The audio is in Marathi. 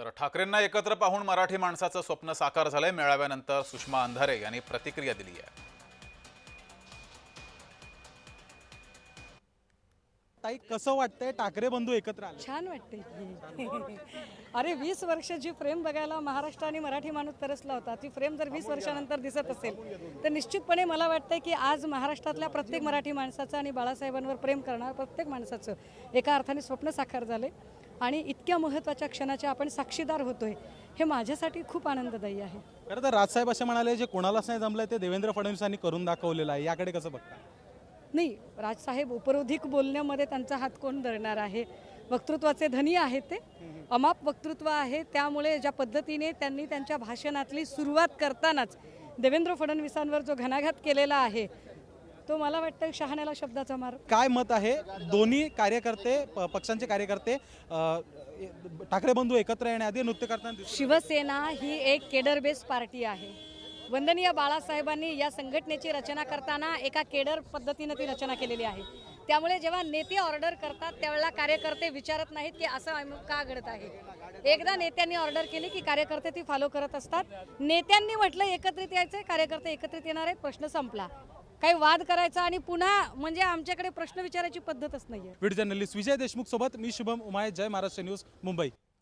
तर ठाकरेंना एकत्र पाहून मराठी माणसाचं स्वप्न साकार झालंय. मेळाव्यानंतर सुषमा अंधारे यांनी प्रतिक्रिया दिली आहे. ताई कसं वाटतंय? ठाकरे बंधू एकत्र आले. छान वाटते अरे वीस वर्ष जी फ्रेम बघायला महाराष्ट्र आणि मराठी माणूस तरसला होता. ती फ्रेम जर वीस वर्षानंतर दिसत असेल तर निश्चितपणे मला वाटतं की आज महाराष्ट्रातल्या प्रत्येक मराठी माणसाचं आणि बाळासाहेबांवर प्रेम करणार प्रत्येक माणसाचं एका अर्थाने स्वप्न साकार झाले आणि इतक्या महत्त्वाच्या क्षणाच्या आपण साक्षीदार होतोय हे माझ्यासाठी खूप आनंददायी आहे. खरं तर राजसाहेब असे म्हणाले जे कोणालाच नाही जमलंय ते देवेंद्र फडणवीसांनी करून दाखवलेलं आहे. याकडे कसं बघता? नाही राजसाहेब उपरोधिक बोलण्यामध्ये त्यांचा हात कोण धरणार आहे? वक्तृत्वाचे धनी आहेत ते. अमाप वक्तृत्व आहे त्यामुळे ज्या पद्धतीने त्यांनी त्यांच्या भाषणातली सुरुवात करतानाच देवेंद्र फडणवीसांवर जो घणाघात केलेला आहे तो मला वाटतं शहाण्याला शब्दाचा मार काय मत आहे? दोन्ही कार्यकर्ते प- पक्षांचे कार्यकर्ते अं, ठाकरे बंधू एकत्र येण्याआधी नृत्य करताना दिसले. शिवसेना ही एक केडर बेस्ड पार्टी आहे. वंदनीय बाळासाहेबांनी या संघटनेची रचना करताना एका केडर पद्धतीनं ती रचना केलेली आहे. त्यामुळे जेव्हा नेते ऑर्डर करतात त्यावेळेला कार्यकर्ते विचारत नाहीत की असं का घडत आहे. एकदा नेत्यांनी ऑर्डर केली की कार्यकर्ते ती फॉलो करत असतात. नेत्यांनी म्हटलं एकत्रित यायचं कार्यकर्ते एकत्रित येणार आहेत प्रश्न संपला. काही वाद करायचा आणि पुन्हा म्हणजे आमच्याकडे प्रश्न विचारायची पद्धतच नाही जर्नलिस्ट विजय देशमुख सोबत मी शुभम उमाय जय महाराष्ट्र न्यूज मुंबई.